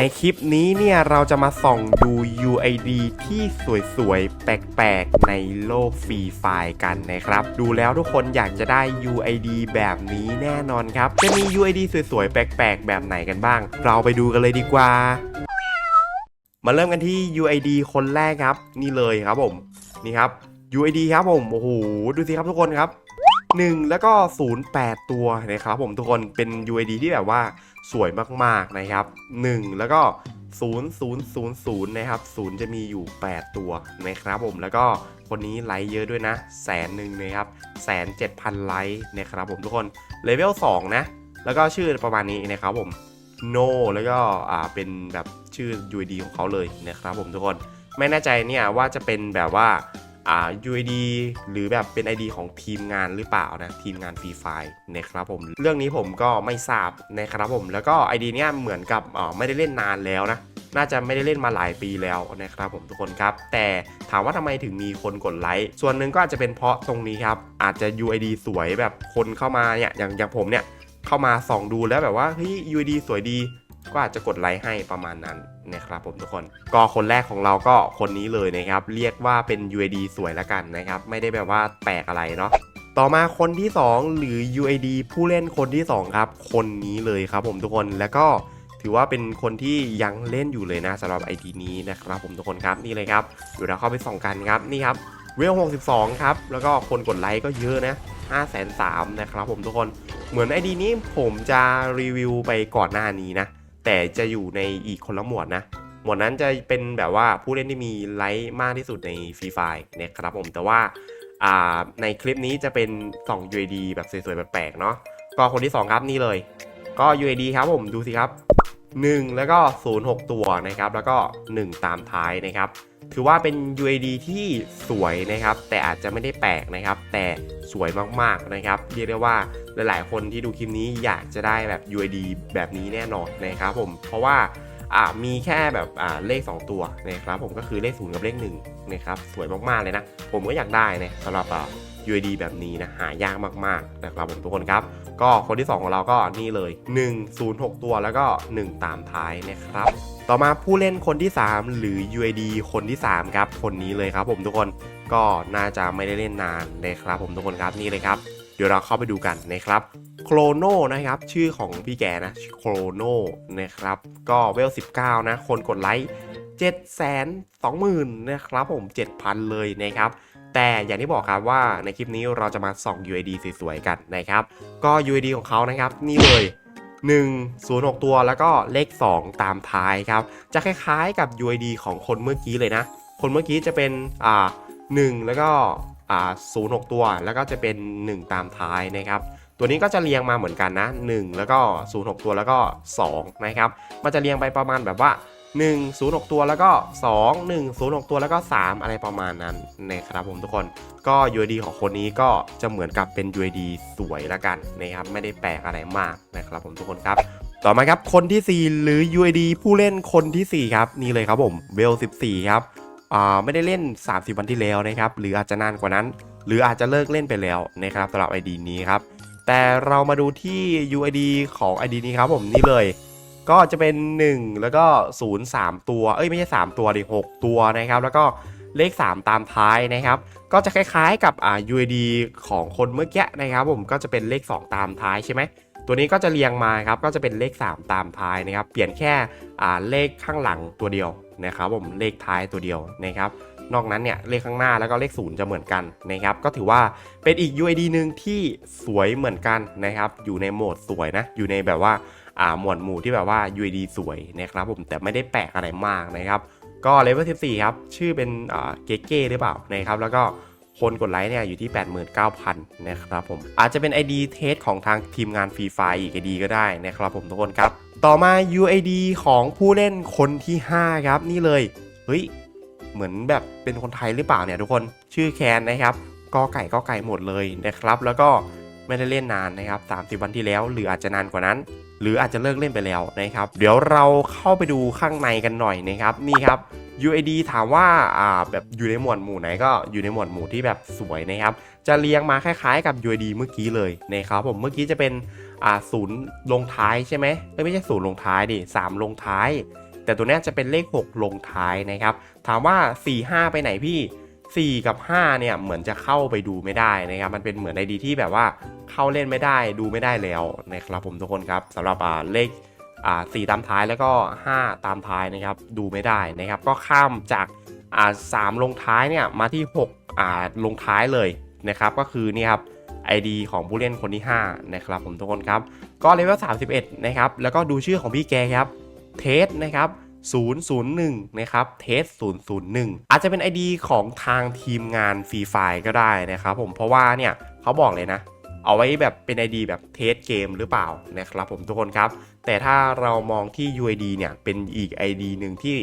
ในคลิปนี้เนี่ยเราจะมาส่องดู UID ที่สวยๆ แปลกๆ ในโลกฟรีไฟล์กันนะครับ ดูแล้วทุกคนอยากจะได้ UID แบบนี้แน่นอนครับ จะมี UID สวยๆ แปลกๆ แบบไหนกันบ้าง เราไปดูกันเลยดีกว่า มาเริ่มกันที่ UID คนแรกครับ นี่เลยครับผม นี่ครับ UID ครับผม โอ้โห ดูสิครับทุกคนครับ 1 แล้วก็ 08 ตัวนะครับผมทุกคนเป็น UID ที่แบบว่าสวยมากๆนะครับ 1 แล้วก็ 0000นะครับ0จะมีอยู่ 8 ตัวนะครับผมแล้วก็คนนี้ไลค์เยอะด้วยนะแสนหนึ่งนะครับแสนเจ็ดพันไลค์นะครับผมทุกคนเลเวล2นะแล้วก็ชื่อประมาณนี้นะครับผม no แล้วก็อ่าเป็นแบบชื่อ UID ของเขาเลยนะครับผมทุกคนไม่แน่ใจเนี่ยว่าจะเป็นแบบว่า อ่า UID หรือแบบเป็น ID ของทีมงานหรือเปล่านะ ทีมงานฟรีไฟนะครับผม เรื่องนี้ผมก็ไม่ทราบนะครับผม แล้วก็ ID เนี่ยเหมือนกับอ่าไม่ได้เล่นนานแล้วนะน่าจะไม่ได้เล่นมาหลายปีแล้วนะครับผมทุกคนครับ แต่ถามว่าทำไมถึงมีคนกดไลค์ส่วนหนึ่งก็อาจจะเป็นเพราะตรงนี้ครับ อาจจะ UID สวยแบบคนเข้ามาเนี่ยอย่างอย่างผมเนี่ยเข้ามาส่องดูแล้วแบบว่าเฮ้ย UID สวยดี ก็อาจจะกดไลค์ให้ประมาณนั้นนะครับผมทุกคนก็คนแรกของเราก็คนนี้เลยนะครับ เรียกว่าเป็น UID สวยละกันนะครับ ไม่ได้แบบว่าแปลกอะไรเนาะต่อมาคนที่ 2 หรือ UID ผู้เล่นคนที่ 2 ครับ คนนี้เลยครับผมทุกคนแล้วก็ถือว่าเป็นคนที่ยังเล่นอยู่เลยนะสำหรับ ID นี้นะครับผมทุกคนครับนี่เลยครับเดี๋ยวเราเข้าไปส่องกันครับนี่ครับเวล62 ครับ แล้วก็คนกดไลค์ก็เยอะนะ5 3 0 0 0นะครับผมทุกคนเหมือน ID นี้ผมจะรีวิวไปก่อนหน้านี้นะ แต่จะอยู่ในอีกคนละหมวดนะ หมวดนั้นจะเป็นแบบว่าผู้เล่นที่มีไลท์มากที่สุดในฟรีไฟนะครับผมแต่ว่าในคลิปนี้จะเป็นสอง UID แบบสวยๆแบบแปลกเนาะก็คนที่ 2 ครับนี่เลย ก็ UAD ครับผมดูสิครับ 1 แล้วก็ 06 ตัวนะครับ แล้วก็ 1 ตามท้ายนะครับ ถือว่าเป็น UID ที่สวยนะครับ แต่อาจจะไม่ได้แปลกนะครับ แต่สวยมากๆนะครับ เรียกได้ว่าหลาย ๆ คนที่ดูคลิปนี้อยากจะได้แบบ UID แบบนี้แน่นอนนะครับผม เพราะว่ามีแค่แบบเลข 2 ตัวนะครับผมก็คือเลข0กับเลข1นะครับสวยมากๆเลยนะ ผมก็อยากได้นะสำหรับ UID แบบนี้นะหายากมากๆนะครับผมทุกคนครับ ก็คนที่ 2 ของเราก็นี่เลย 106 ตัวแล้วก็ 1 ตามท้ายนะครับ ต่อมาผู้เล่นคนที่ 3 หรือ UID คนที่ 3 ครับ คนนี้เลยครับผมทุกคนก็น่าจะไม่ได้เล่นนานนะครับผมทุกคนครับนี่เลยครับ เดี๋ยวเราเข้าไปดูกันนะครับโครโนนะครับชื่อของพี่แกนะโครโนนะครับก็เวล 19 นะ คนกดไลค์7 2 0 0 0 0นะครับผม 7,000 เลยนะครับแต่อย่างที่บอกครับว่าในคลิปนี้เราจะมาส่อง UID สวยๆกันนะครับ ก็ UID ของเขานะครับ นี่เลย 1 0 6 ตัวแล้วก็เลข 2 ตามท้ายครับ จะคล้ายๆกับ UID ของคนเมื่อกี้เลยนะ คนเมื่อกี้จะเป็นอ่า1แล้วก็อ่า0 6 ตัว แล้วก็จะเป็น 1 ตามท้ายนะครับ ตัวนี้ก็จะเรียงมาเหมือนกันนะ 1 แล้วก็ 0 6 ตัวแล้วก็ 2 นะครับ มันจะเรียงไปประมาณแบบว่า 1 0 6 ตัวแล้วก็ 2 1 0 6 ตัวแล้วก็ 3 อะไรประมาณนั้นนะครับผมทุกคนก็ UID ของคนนี้ก็จะเหมือนกับเป็น UID สวยละกันนะครับไม่ได้แปลกอะไรมากนะครับผมทุกคนครับ ต่อมาครับคนที่ 4 หรือ UID ผู้เล่นคนที่ 4 ครับนี่เลยครับผมเวล14 ครับอ่าไม่ได้เล่น 30 วันที่แล้วนะครับหรืออาจจะนานกว่านั้น หรืออาจจะเลิกเล่นไปแล้วนะครับสำหรับ ID นี้ครับแต่เรามาดูที่ UID ของ ID นี้ครับผมนี่เลย ก็จะเป็น 1 แล้วก็ 0 3 ตัว เอ้ยไม่ใช่ 3 ตัวดิ6ตัวนะครับ แล้วก็เลข 3 ตามท้ายนะครับ ก็จะคล้ายๆกับอ่า UID ของคนเมื่อกี้นะครับ ผมก็จะเป็นเลข 2 ตามท้ายใช่ไหมตัวนี้ก็จะเรียงมาครับก็จะเป็นเลข 3 ตามท้ายนะครับ เปลี่ยนแค่อ่าเลขข้างหลังตัวเดียวนะครับ ผมเลขท้ายตัวเดียวนะครับ นอกนั้นเนี่ยเลขข้างหน้าแล้วก็เลขศูนย์จะเหมือนกันนะครับก็ถือว่าเป็นอีก UID หนึ่งที่สวยเหมือนกันนะครับอยู่ในโหมดสวยนะอยู่ในแบบว่าอ่าหมวดหมู่ที่แบบว่า UID สวยนะครับผมแต่ไม่ได้แปลกอะไรมากนะครับก็เลเวล14ครับชื่อเป็นอ่าเก๋ๆหรือเปล่านะครับแล้วก็คนกดไลค์เนี่ยอยู่ที่ 89,000 นะครับผมอาจจะเป็น ID เทสของทางทีมงานฟรีไฟอีก ID ก็ได้นะครับผมทุกคนครับ ต่อมา UID ของผู้เล่นคนที่ 5 ครับ นี่เลย เฮ้ย เหมือนแบบเป็นคนไทยหรือเปล่าเนี่ยทุกคนชื่อแคนนะครับกอไก่ก็ไก่หมดเลยนะครับ แล้วก็ไม่ได้เล่นนานนะครับ 30 วันที่แล้ว หรืออาจจะนานกว่านั้น หรืออาจจะเลิกเล่นไปแล้วนะครับ เดี๋ยวเราเข้าไปดูข้างในกันหน่อยนะครับ นี่ครับ UID ถามว่าอ่าแบบอยู่ในหมวดหมู่ไหนก็อยู่ในหมวดหมู่ที่แบบสวยนะครับ จะเรียงมาคล้ายๆกับ UID เมื่อกี้เลยนะครับผมเมื่อกี้จะเป็นอ่าศูนย์ลงท้ายใช่ไหมเอ้ยไม่ใช่ศูนย์ลงท้ายดิสามลงท้าย แต่ตัวนี้จะเป็นเลข 6 ลงท้ายนะครับ ถามว่า 4 5 ไปไหนพี่ 4 กับ 5 เนี่ยเหมือนจะเข้าไปดูไม่ได้นะครับ มันเป็นเหมือนไอดีที่แบบว่าเข้าเล่นไม่ได้ดูไม่ได้แล้วนะครับผมทุกคนครับสำหรับเลขอ่า4ตามท้ายแล้วก็ 5 ตามท้ายนะครับดูไม่ได้นะครับ ก็ข้ามจากอ่า3ลงท้ายเนี่ยมาที่6อ่าลงท้ายเลยนะครับ ก็คือนี่ครับ ID ของผู้เล่นคนที่ 5 นะครับผมทุกคนครับ ก็เลเวล31 นะครับ แล้วก็ดูชื่อของพี่แกครับ เทสนะครับ001 นะครับ เทส 001 อาจจะเป็น ID ของทางทีมงานฟรีไฟก็ได้นะครับผม เพราะว่าเนี่ยเขาบอกเลยนะ เอาไว้แบบเป็น ID แบบเทสเกมหรือเปล่านะครับผมทุกคนครับ แต่ถ้าเรามองที่ UID เนี่ย เป็นอีก ID หนึ่งที่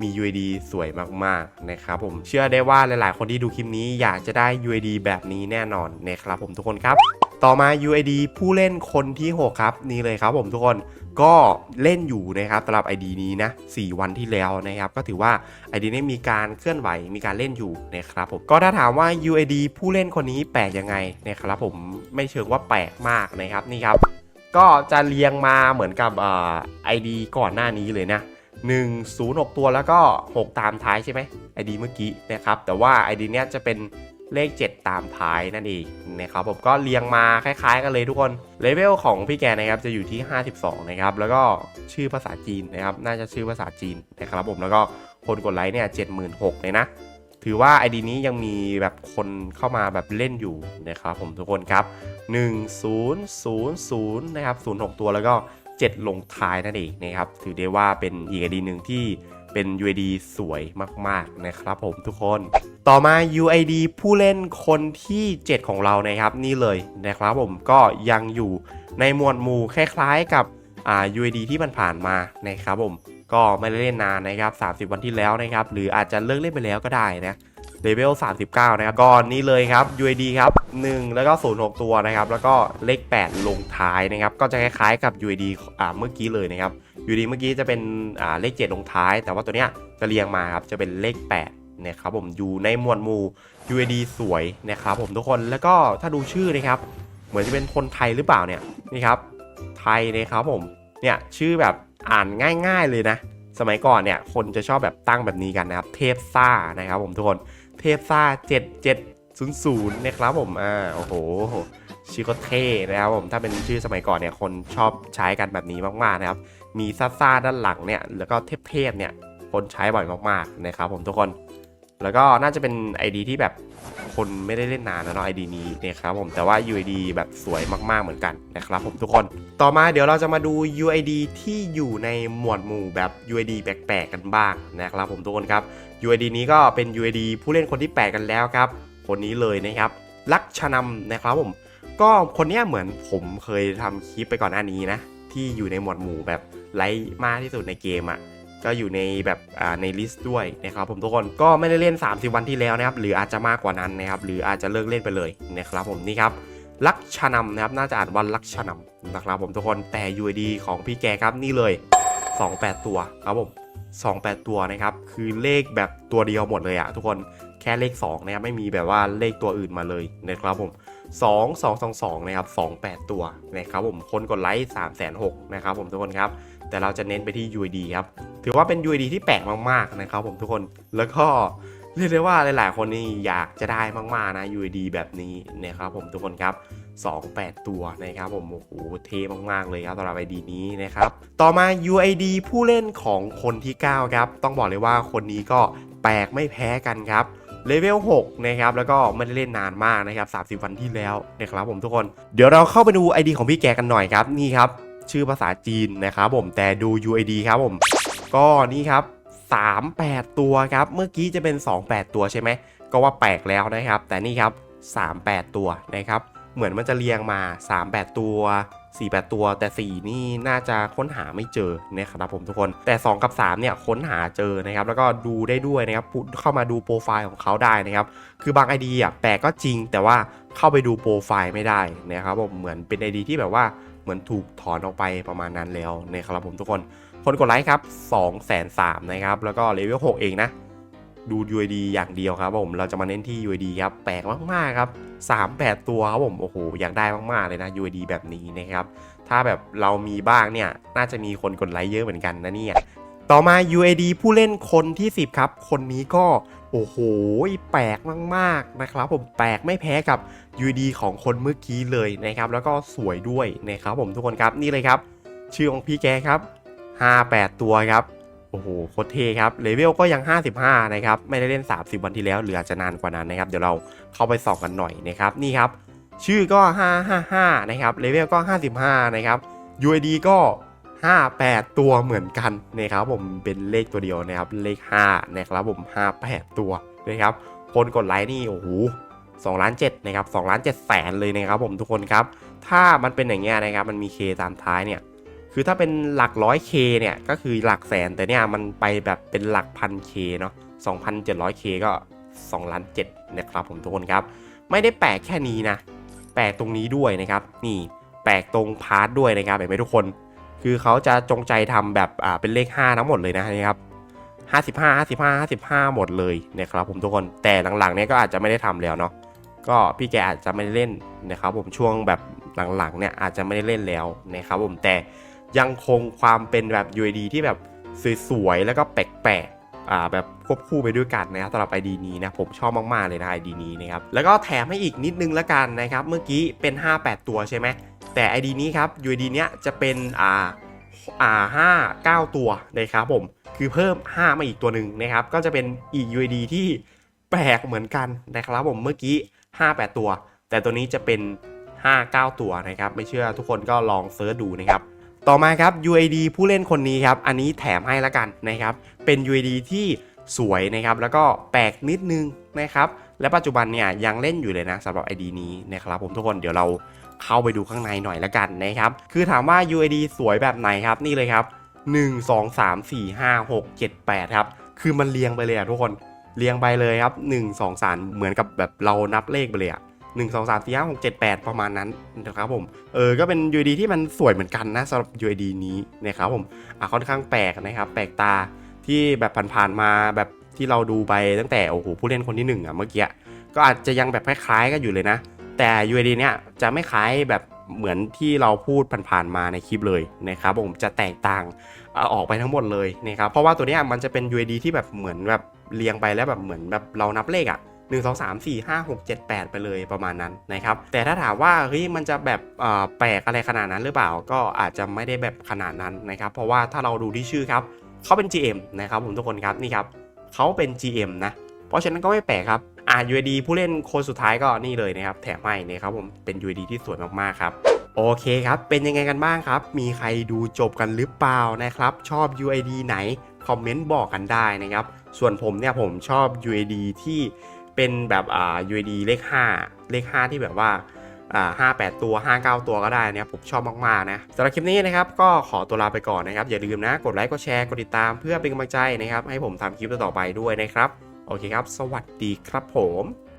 มี UID สวยมากๆนะครับผม เชื่อได้ว่าหลายๆ คนที่ดูคลิปนี้อยากจะได้ UID แบบนี้แน่นอนนะครับผมทุกคนครับ ต่อมา UID ผู้เล่นคนที่ 6 ครับ นี่เลยครับผมทุกคน ก็เล่นอยู่นะครับสำหรับ ID นี้นะ 4 วันที่แล้วนะครับ ก็ถือว่า ID นี้มีการเคลื่อนไหวมีการเล่นอยู่นะครับผมก็ถ้าถามว่า UID ผู้เล่นคนนี้แปลกยังไงนะครับผมไม่เชิงว่าแปลกมากนะครับนี่ครับ ก็จะเรียงมาเหมือนกับไอ่า ID ก่อนหน้านี้เลยนะ1 0 6 ตัวแล้วก็ 6 ตามท้ายใช่ไหม ID เมื่อกี้นะครับ แต่ว่า ID เนี้ยจะเป็น เลข 7 ตามท้ายนั่นเองนะครับผมก็เรียงมาคล้าย ๆ กันเลยทุกคนเลเวลของพี่แกนะครับจะอยู่ที่ 52 นะครับแล้วก็ชื่อภาษาจีนนะครับน่าจะชื่อภาษาจีนนะครับผมแล้วก็คนกดไลค์เนี่ย76,000เลยนะถือว่า ID นี้ยังมีแบบคนเข้ามาแบบเล่นอยู่นะครับผมทุกคนครับ1000นะครับ06 ตัวแล้วก็ 7 ลงท้ายนั่นเองนะครับถือได้ว่าเป็นอีก ID หนึ่งที่ เป็น UID สวยมากๆนะครับผมทุกคน ต่อมา UID ผู้เล่นคนที่ 7 ของเรานะครับนี่เลยนะครับผมก็ยังอยู่ในหมวดหมู่คล้ายๆกับอ่า UID ที่มันผ่านมานะครับผมก็ไม่ได้เล่นนานนะครับ 30 วันที่แล้วนะครับ หรืออาจจะเลิกเล่นไปแล้วก็ได้นะ เลเวล 39 นะครับก่อนนี้เลยครับ UID ครับ 1 แล้วก็ 06 ตัวนะครับ แล้วก็เลข 8 ลงท้ายนะครับ ก็จะคล้ายๆกับ UID อ่าเมื่อกี้เลยนะครับ UID เมื่อกี้จะเป็นอ่าเลข 7 ลงท้าย แต่ว่าตัวเนี้ยจะเรียงมาครับ จะเป็นเลข 8 นะครับผมอยู่ในหมวดหมู่ UID สวยนะครับผมทุกคนแล้วก็ถ้าดูชื่อนะครับ เหมือนจะเป็นคนไทยหรือเปล่าเนี่ยนี่ครับไทยนะครับผมเนี่ยชื่อแบบอ่านง่าย ๆเลยนะ สมัยก่อนเนี่ยคนจะชอบแบบตั้งแบบนี้กันนะครับ เทพซ่านะครับผมทุกคน เทพซ่า7700นะครับผมอ่าโอ้โหชื่อก็เท่นะครับผมถ้าเป็นชื่อสมัยก่อนเนี่ยคนชอบใช้กันแบบนี้มากๆนะครับ มีซ่าซ่าๆด้านหลังเนี่ยแล้วก็เทพๆเนี่ยคนใช้บ่อยมากๆนะครับผมทุกคน แล้วก็น่าจะเป็น ID ที่แบบคนไม่ได้เล่นนานนะเนาะ ID นี้นะครับผมแต่ว่า UID แบบสวยมากๆเหมือนกันนะครับผมทุกคนต่อมาเดี๋ยวเราจะมาดู UID ที่อยู่ในหมวดหมู่แบบ UID แปลกๆกันบ้างนะครับผมทุกคนครับ UID นี้ก็เป็น UID ผู้เล่นคนที่8กันแล้วครับ คนนี้เลยนะครับลักชนำนะครับผมก็คนนี้เหมือนผมเคยทำคลิปไปก่อนหน้านี้นะ ที่อยู่ในหมวดหมู่แบบไลท์มากที่สุดในเกมอะ่ะ ก็อยู่ในแบบในลิสต์ด้วยนะครับผมทุกคนก็ไม่ได้เล่น 30 วันที่แล้วนะครับหรืออาจจะมากกว่านั้นนะครับหรืออาจจะเลิกเล่นไปเลยนะครับผมนี่ครับลักชนำนะครับน่าจะอ่านว่าลักชนำนะครับผมทุกคนแต่ UID ของพี่แกครับนี่เลย 28 ตัวครับผม28 ตัวนะครับคือเลขแบบตัวเดียวหมดเลยอะทุกคนแค่เลข2นะครับไม่มีแบบว่าเลขตัวอื่นมาเลยนะครับผม2 2 2 2นะครับ28 ตัวนะครับผมคนกดไลค์3 6 0 0 0นะครับผมทุกคนครับ แต่เราจะเน้นไปที่ UID ครับ ถือว่าเป็น UID ที่แปลกมากๆนะครับผมทุกคน แล้วก็เรียกได้ว่าหลาย ๆ คนนี่อยากจะได้มากๆนะ UID แบบนี้นะครับผมทุกคนครับ28 ตัวนะครับผมโอ้โหเท่มากๆเลยครับสำหรับ ID นี้นะครับ ต่อมา UID ผู้เล่นของคนที่ 9 ครับ ต้องบอกเลยว่าคนนี้ก็แปลกไม่แพ้กันครับเลเวล 6 นะครับ แล้วก็ไม่ได้เล่นนานมากนะครับ 30 วันที่แล้วนะครับผมทุกคน เดี๋ยวเราเข้าไปดู ID ของพี่แกกันหน่อยครับ นี่ครับ ชื่อภาษาจีนนะครับผมแต่ดู UID ครับผม ก็นี่ครับ 38 ตัวครับ เมื่อกี้จะเป็น 28 ตัวใช่ไหม ก็ว่าแปลกแล้วนะครับ แต่นี่ครับ 38 ตัวนะครับ เหมือนมันจะเรียงมา 38 ตัว 48 ตัว แต่ 4 นี่น่าจะค้นหาไม่เจอนะครับผมทุกคน แต่ 2 กับ 3 เนี่ยค้นหาเจอนะครับ แล้วก็ดูได้ด้วยนะครับ เข้ามาดูโปรไฟล์ของเขาได้นะครับ คือบาง ID อะแปลกก็จริง แต่ว่าเข้าไปดูโปรไฟล์ไม่ได้นะครับผม เหมือนเป็น ID ที่แบบว่า เหมือนถูกถอนออกไปประมาณนั้นแล้วนะครับผมทุกคน คนกดไลค์ครับ2 3 0 0 0นะครับ แล้วก็เลเวล6เองนะ ดู UID อย่างเดียวครับผม เราจะมาเน้นที่ UID ครับ แปลกมากๆครับ 38 ตัวครับผม โอ้โห อยากได้มากๆเลยนะ UID แบบนี้นะครับ ถ้าแบบเรามีบ้างเนี่ย น่าจะมีคนกดไลค์เยอะเหมือนกันนะเนี่ย ต่อมา UAD ผู้เล่นคนที่ 10 ครับ คนนี้ก็โอ้โห แปลกมากๆนะครับ ผมแปลกไม่แพ้กับ UAD ของคนเมื่อกี้เลยนะครับ แล้วก็สวยด้วยนะครับผมทุกคนครับนี่เลยครับ ชื่อของพี่แกครับ 58 ตัวครับโอ้โหโคตรเท่ครับเลเวลก็ยัง 55 นะครับ ไม่ได้เล่น 30 วันที่แล้วเหลือจะนานกว่านั้นนะครับ เดี๋ยวเราเข้าไปส่องกันหน่อยนะครับนี่ครับ ชื่อก็ 555 นะครับเลเวลก็ 55 นะครับ UID ก็ 58 ตัวเหมือนกันนะครับผมเป็นเลขตัวเดียวนะครับเลข5นะครับผม58 ตัวนะครับคนกดไลค์นี่โอ้โห2ล้าน7นะครับ2ล้าน7แสนเลยนะครับผมทุกคนครับถ้ามันเป็นอย่างเงี้ยนะครับมันมี K ตามท้ายเนี่ยคือถ้าเป็นหลักร้อย K เนี่ยก็คือหลักแสนแต่เนี่ยมันไปแบบเป็นหลักพัน K เนาะ2,700 K ก็2ล้าน7นะครับผมทุกคนครับ ไม่ได้แปลกแค่นี้นะ แปลกตรงนี้ด้วยนะครับ นี่แปลกตรงพาร์ทด้วยนะครับเห็นไหมทุกคน คือเขาจะจงใจทำแบบอ่าเป็นเลข 5 ทั้งหมดเลยนะครับ55 55 55 หมดเลยนะครับผมทุกคนแต่หลังๆเนี่ยก็อาจจะไม่ได้ทำแล้วเนาะก็พี่แกอาจจะไม่ได้เล่นนะครับผมช่วงแบบหลังๆเนี่ยอาจจะไม่ได้เล่นแล้วนะครับผมแต่ยังคงความเป็นแบบ UID ที่แบบสวยๆแล้วก็แปลกๆอ่าแบบควบคู่ไปด้วยกันนะครับสำหรับ ID นี้นะผมชอบมากๆเลยนะ ID นี้นะครับแล้วก็แถมให้อีกนิดนึงละกันนะครับเมื่อกี้เป็น 58 ตัวใช่ไหม แต่ ID นี้ครับ UID เนี้ยจะเป็นอ่าอ่าห้าเก้าตัวนะครับผมคือเพิ่ม 5 มาอีกตัวหนึ่งนะครับ ก็จะเป็นอีก UID ที่แปลกเหมือนกันนะครับผมเมื่อกี้ 58 ตัว แต่ตัวนี้จะเป็น 59 ตัวนะครับ ไม่เชื่อทุกคนก็ลองเซิร์ชดูนะครับ ต่อมาครับ UID ผู้เล่นคนนี้ครับ อันนี้แถมให้ละกันนะครับ เป็น UID ที่สวยนะครับ แล้วก็แปลกนิดนึงนะครับ และปัจจุบันเนี่ยยังเล่นอยู่เลยนะสำหรับ ID นี้นะครับผมทุกคนเดี๋ยวเรา เข้าไปดูข้างในหน่อยละกันนะครับ คือถามว่า UID สวยแบบไหนครับ นี่เลยครับ 1 2 3 4 5 6 7 8 ครับ คือมันเรียงไปเลยอะทุกคน เรียงไปเลยครับ 1 2 3 เหมือนกับแบบเรานับเลขไปเลยอะ1 2 3 4 5 6 7 8ประมาณนั้นนะครับผม เออ ก็เป็น UID ที่มันสวยเหมือนกันนะสำหรับ UID นี้นะครับผม อะค่อนข้างแปลกนะครับ แปลกตาที่แบบผ่านๆมาแบบที่เราดูไปตั้งแต่โอ้โหผู้เล่นคนที่หนึ่งอะเมื่อกี้ก็อาจจะยังแบบคล้ายๆกันอยู่เลยนะ แต่ UID เนี้ยจะไม่คล้ายแบบเหมือนที่เราพูดผ่านๆมาในคลิปเลยนะครับผมจะแตกต่างเอาออกไปทั้งหมดเลยนะครับเพราะว่าตัวนี้มันจะเป็น UID ที่แบบเหมือนแบบเรียงไปแล้วแบบเหมือนแบบเรานับเลขอะ1 2 3 4 5 6 7 8 ไปเลยประมาณนั้นนะครับแต่ถ้าถามว่าเฮ้ยมันจะแบบแปลกอะไรขนาดนั้นหรือเปล่า ก็อาจจะไม่ได้แบบขนาดนั้นนะครับเพราะว่าถ้าเราดูที่ชื่อครับเขาเป็น GM นะครับผมทุกคนครับนี่ครับเขาเป็น GM นะเพราะฉะนั้นก็ไม่แปลกครับ อ่า UID ผู้เล่นคนสุดท้ายก็นี่เลยนะครับ แถมให้นะครับผมเป็น UID ที่สวยมากๆครับโอเคครับ เป็นยังไงกันบ้างครับ มีใครดูจบกันหรือเปล่านะครับ ชอบ UID ไหน คอมเมนต์บอกกันได้นะครับ ส่วนผมเนี่ยผมชอบ UID ที่เป็นแบบอ่า UID เลข 5 เลข 5 ที่แบบว่าอ่า58 ตัว 59 ตัวก็ได้นะครับ ผมชอบมาก ๆ นะสำหรับคลิปนี้นะครับ ก็ขอตัวลาไปก่อนนะครับ อย่าลืมนะ กดไลค์ กดแชร์ กดติดตามเพื่อเป็นกำลังใจนะครับ ให้ผมทำคลิปต่อๆไปด้วยนะครับ โอเคครับ สวัสดีครับผม